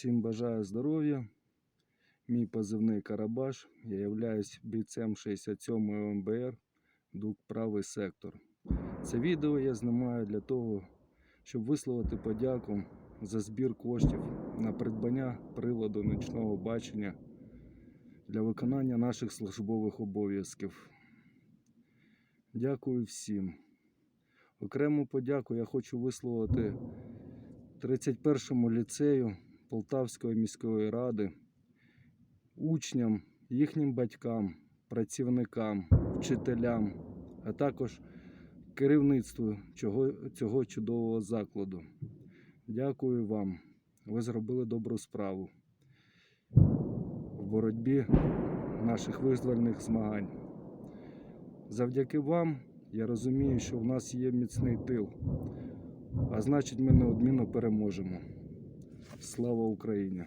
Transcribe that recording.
Всім бажаю здоров'я. Мій позивний Карабаш. Я являюсь бійцем 67-ї МБР ДУК Правий сектор. Це відео я знімаю для того, щоб висловити подяку за збір коштів на придбання приладу нічного бачення для виконання наших службових обов'язків. Дякую всім. Окрему подяку я хочу висловити 31-му ліцею Полтавської міської ради, учням, їхнім батькам, працівникам, вчителям, а також керівництву цього, чудового закладу. Дякую вам. Ви зробили добру справу в боротьбі наших визвольних змагань. Завдяки вам я розумію, що в нас є міцний тил, а значить, ми неодмінно переможемо. Слава Україні!